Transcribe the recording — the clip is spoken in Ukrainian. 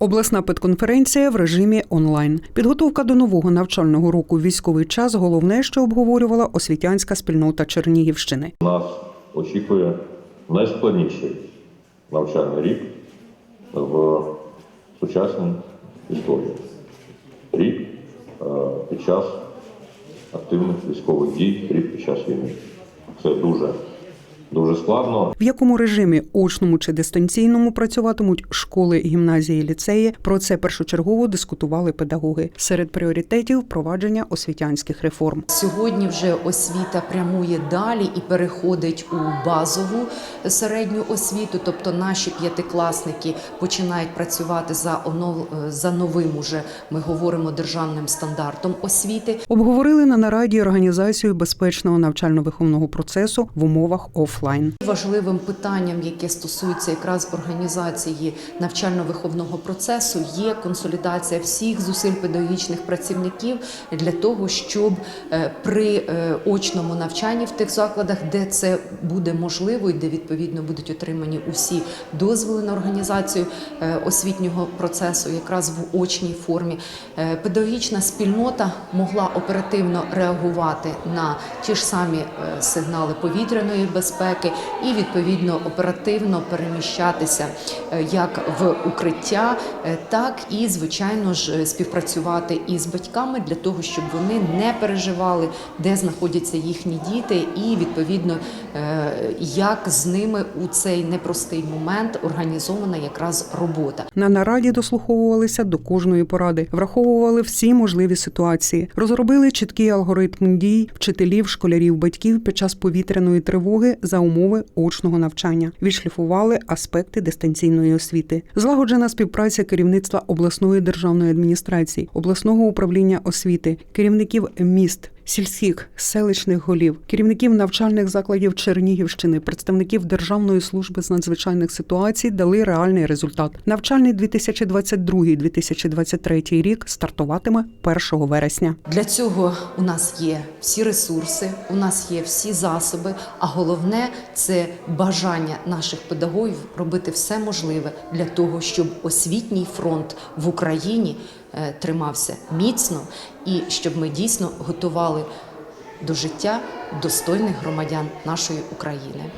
Обласна педконференція в режимі онлайн. Підготовка до нового навчального року військовий час головне, що обговорювала освітянська спільнота Чернігівщини. Нас очікує найскладніший навчальний рік в сучасній історії. Рік е, під час активних військових дій, рік під час війни. Це дуже, дуже складно. В якому режимі очному чи дистанційному працюватимуть школи, гімназії, ліцеї. Про це першочергово дискутували педагоги. Серед пріоритетів впровадження освітянських реформ. Сьогодні вже освіта прямує далі і переходить у базову середню освіту. Тобто наші п'ятикласники починають працювати за онов... за новим уже ми говоримо державним стандартом освіти. Обговорили на нараді організацію безпечного навчально-виховного процесу в умовах офлайн. Важливим питанням, яке стосується якраз організації навчально-виховного процесу, є консолідація всіх зусиль педагогічних працівників для того, щоб е, при е, очному навчанні в тих закладах, де це буде можливо і де відповідно будуть отримані усі дозволи на організацію е, освітнього процесу, якраз в очній формі, педагогічна спільнота могла оперативно реагувати на ті ж самі сигнали повітряної безпеки і відповідно оперативно переміщатися е, як в укриття, е, так і звичайно ж е, співпрацювати із батьками для того, щоб вони не переживали, де знаходяться їхні діти, і відповідно як з ними у цей непростий момент організована якраз робота. На нараді дослуховувалися до кожної поради, враховували всі можливі ситуації, розробили чіткий алгоритм дій вчителів, школярів, батьків під час повітряної тривоги за умови очного навчання, відшліфували аспекти дистанційної освіти. Злагоджена співпраця керівництва обласної державної адміністрації, обласного управління освіти, керівників міст. Сільських селищних голів, керівників навчальних закладів Чернігівщини, представників Державної служби з надзвичайних ситуацій дали реальний результат. Навчальний 2022-2023 рік стартуватиме 1 вересня. Для цього у нас є всі ресурси, у нас є всі засоби. А головне це бажання наших педагогів робити все можливе для того, щоб освітній фронт в Україні тримався міцно і щоб ми дійсно готували до життя достойних громадян нашої України.